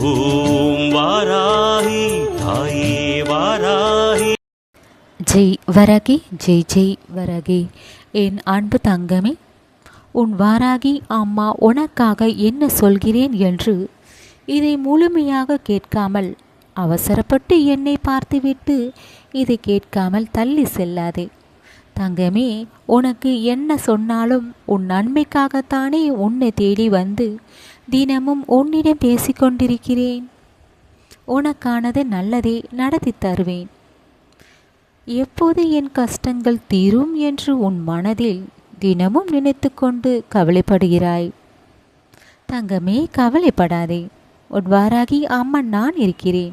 ஓம் வாராகி தாயே வாராகி. ஜெய் வரகி ஜெய் ஜெய் வரகி. என் அன்பு தங்கமே உன் வாராகி அம்மா உனக்காக என்ன சொல்கிறேன் என்று இதை முழுமையாக கேட்காமல் அவசரப்பட்டு என்னை பார்த்துவிட்டு இதை கேட்காமல் தள்ளி செல்லாதே. தங்கமே உனக்கு என்ன சொன்னாலும் உன் நன்மைக்காகத்தானே உன்னை தேடி வந்து தினமும் உன்னிடம் பேசிக்கொண்டிருக்கிறேன். உனக்கானது நல்லதே நடத்தி தருவேன். எப்போது என் கஷ்டங்கள் தீரும் என்று உன் மனதில் தினமும் நினைத்துக்கொண்டு கவலைப்படுகிறாய்? தங்கமே கவலைப்படாதே. உன் வாராகி அம்மன் நான் இருக்கிறேன்.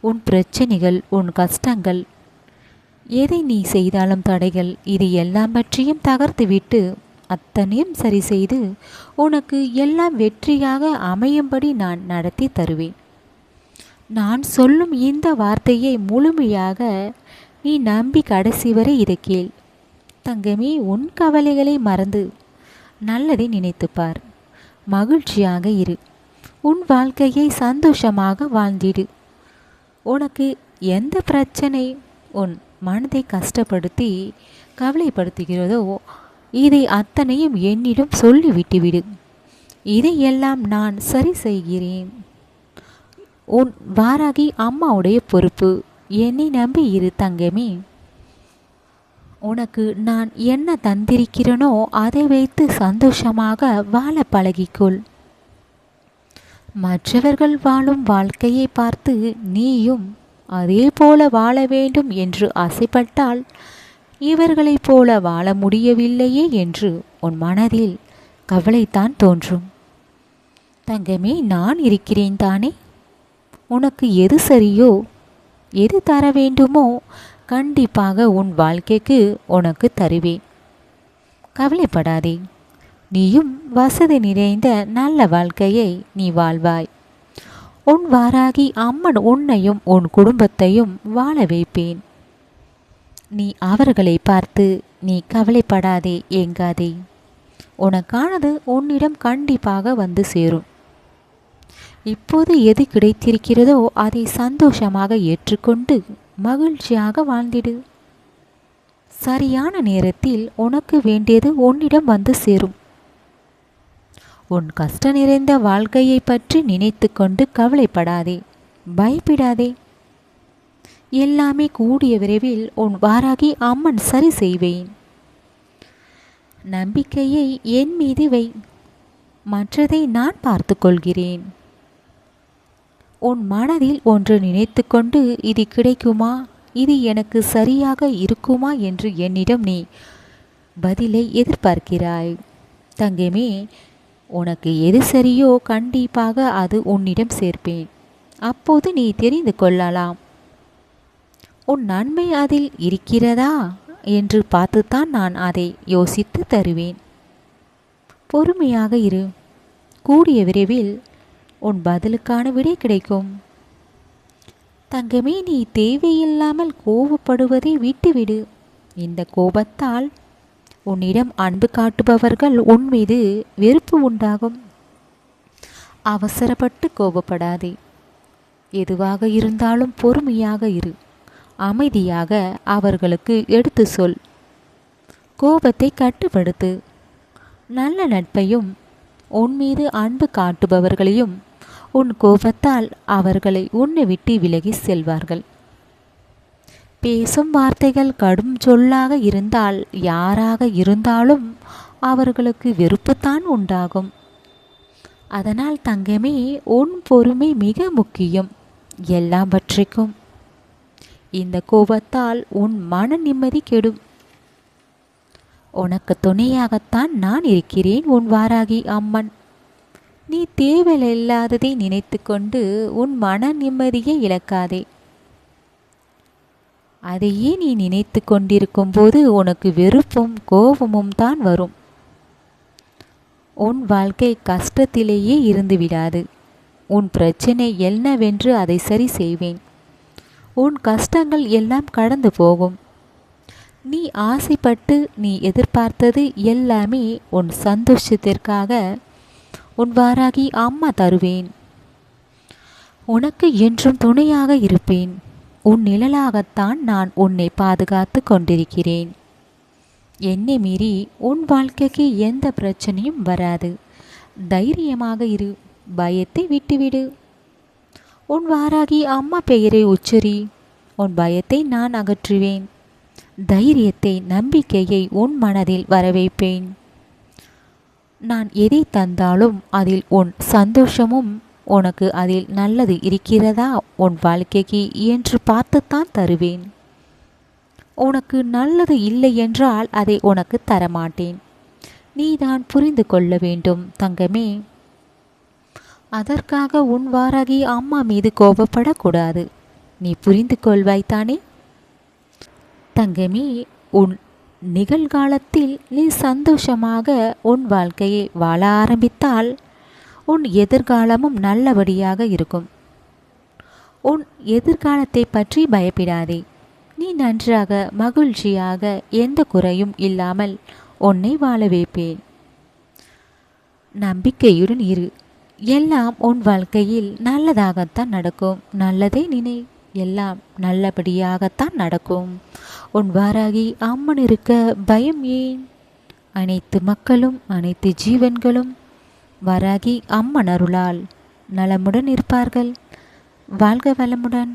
உன் பிரச்சனைகள் உன் கஷ்டங்கள் எதை நீ செய்தாலும் தடைகள் இது எல்லாம் பற்றியும் தகர்த்துவிட்டு அத்தனையும் சரி செய்து உனக்கு எல்லாம் வெற்றியாக அமையும்படி நான் நடத்தி தருவேன். நான் சொல்லும் இந்த வார்த்தையை முழுமையாக நீ நம்பி கடைசி வரை இதை கேள். தங்கமே உன் கவலைகளை மறந்து நல்லதை நினைத்துப்பார் மகிழ்ச்சியாக இரு. உன் வாழ்க்கையை சந்தோஷமாக வாழ்ந்திடு. உனக்கு எந்த பிரச்சனை உன் மனதை கஷ்டப்படுத்தி கவலைப்படுத்துகிறதோ இதை அத்தனையும் என்னிடம் சொல்லிவிட்டுவிடு. இதையெல்லாம் நான் சரி செய்கிறேன். உன் வாராகி அம்மாவுடைய பொறுப்பு. என்னை நம்பி இரு தங்கமே. உனக்கு நான் என்ன தந்திருக்கிறேனோ அதை வைத்து சந்தோஷமாக வாழ பழகிக்கொள். மற்றவர்கள் வாழும் வாழ்க்கையை பார்த்து நீயும் அதே போல வாழ வேண்டும் என்று ஆசைப்பட்டால் இவர்களைப் போல வாழ முடியவில்லையே என்று உன் மனதில் கவலைத்தான் தோன்றும். தங்கமே நான் இருக்கிறேன் தானே? உனக்கு எது சரியோ எது தர வேண்டுமோ கண்டிப்பாக உன் வாழ்க்கைக்கு உனக்கு தருவேன். கவலைப்படாதே நீயும் வசதி நிறைந்த நல்ல வாழ்க்கையை நீ வாழ்வாய். உன் வாராகி அம்மன் உன்னையும் உன் குடும்பத்தையும் வாழ வைப்பேன். நீ அவர்களை பார்த்து நீ கவலைப்படாதே ஏங்காதே. உனக்கானது உன்னிடம் கண்டிப்பாக வந்து சேரும். இப்போது எது கிடைத்திருக்கிறதோ அதை சந்தோஷமாக ஏற்றுக்கொண்டு மகிழ்ச்சியாக வாழ்ந்திடு. சரியான நேரத்தில் உனக்கு வேண்டியது உன்னிடம் வந்து சேரும். உன் கஷ்ட நிறைந்த வாழ்க்கையை பற்றி நினைத்து கொண்டு கவலைப்படாதே பயப்படாதே. எல்லாமே கூடிய விரைவில் உன் வாராகி அம்மன் சரி செய்வேன். நம்பிக்கையை என் மீது வை. மற்றதை நான் பார்த்து கொள்கிறேன். உன் மனதில் ஒன்று நினைத்து கொண்டு இது கிடைக்குமா? இது எனக்கு சரியாக இருக்குமா என்று என்னிடம் நீ பதிலை எதிர்பார்க்கிறாய். தங்கமே உனக்கு எது சரியோ கண்டிப்பாக அது உன்னிடம் சேர்ப்பேன். அப்போது நீ தெரிந்து கொள்ளலாம். உன் நன்மை அதில் இருக்கிறதா? என்று பார்த்துத்தான் நான் அதை யோசித்து தருவேன். பொறுமையாக இரு. கூடிய விரைவில் உன் பதிலுக்கான விடை கிடைக்கும். தங்கமே நீ தேவையில்லாமல் கோபப்படுவதை விட்டுவிடு. இந்த கோபத்தால் உன்னிடம் அன்பு காட்டுபவர்கள் உன் மீது வெறுப்பு உண்டாகும். அவசரப்பட்டு கோபப்படாதே. எதுவாக இருந்தாலும் பொறுமையாக இரு. அமைதியாக அவர்களுக்கு எடுத்து சொல். கோபத்தை கட்டுப்படுத்து. நல்ல நட்பையும் உன் மீது அன்பு காட்டுபவர்களையும் உன் கோபத்தால் அவர்களை உன்னை விட்டு விலகி செல்வார்கள். பேசும் வார்த்தைகள் கடும் சொல்லாக இருந்தால் யாராக இருந்தாலும் அவர்களுக்கு வெறுப்புத்தான் உண்டாகும். அதனால் தங்கமே உன் பொறுமை மிக முக்கியம். எல்லாவற்றிற்கும் இந்த கோபத்தால் உன் மன நிம்மதி கெடும். உனக்கு துணையாகத்தான் நான் இருக்கிறேன் உன் வாராகி அம்மன். நீ தேவையில்லாததை நினைத்து கொண்டு உன் மன நிம்மதியை இழக்காதே. அதையே நீ நினைத்து கொண்டிருக்கும் போது உனக்கு வெறுப்பும் கோபமும் தான் வரும். உன் வாழ்க்கை கஷ்டத்திலேயே இருந்து விடாது. உன் பிரச்சனை என்னவென்று அதை சரி செய்வேன். உன் கஷ்டங்கள் எல்லாம் கடந்து போகும். நீ ஆசைப்பட்டு நீ எதிர்பார்த்தது எல்லாமே உன் சந்தோஷத்திற்காக உன் வாராகி அம்மா தருவேன். உனக்கு என்றும் துணையாக இருப்பேன். உன் நிழலாகத்தான் நான் உன்னை பாதுகாத்து கொண்டிருக்கிறேன். என்னை மீறி உன் வாழ்க்கைக்கு எந்த பிரச்சனையும் வராது. தைரியமாக இரு. பயத்தை விட்டுவிடு. உன் வாராகி அம்மா பெயரை உச்சரி. உன் பயத்தை நான் அகற்றுவேன். தைரியத்தை நம்பிக்கையை உன் மனதில் வரவைப்பேன் நான் எதை தந்தாலும் அதில் உன் சந்தோஷமும் உனக்கு அதில் நல்லது இருக்கிறதா உன் வாழ்க்கைக்கு என்று பார்த்துத்தான் தருவேன். உனக்கு நல்லது இல்லை என்றால் அதை உனக்கு தரமாட்டேன். நீதான் புரிந்து கொள்ள வேண்டும் தங்கமே. அதற்காக உன் வாராகி அம்மா மீது கோபப்படக்கூடாது. நீ புரிந்து கொள்வாய்த்தானே தங்கமே உன் நிகழ்காலத்தில் நீ சந்தோஷமாக உன் வாழ்க்கையை வாழ ஆரம்பித்தால் உன் எதிர்காலமும் நல்லபடியாக இருக்கும். உன் எதிர்காலத்தை பற்றி பயப்படாதே. நீ நன்றாக மகிழ்ச்சியாக எந்த குறையும் இல்லாமல் உன்னை வாழ வைப்பேன். நம்பிக்கையுடன் இரு. எல்லாம் உன் வாழ்க்கையில் நல்லதாகத்தான் நடக்கும். நல்லதே நினை எல்லாம் நல்லபடியாகத்தான் நடக்கும். உன் வாராகி அம்மன் இருக்க பயம் ஏன்? அனைத்து மக்களும் அனைத்து ஜீவன்களும் வராகி அம்மன் அருளால் நலமுடன் இருப்பார்கள். வாழ்க வளமுடன்.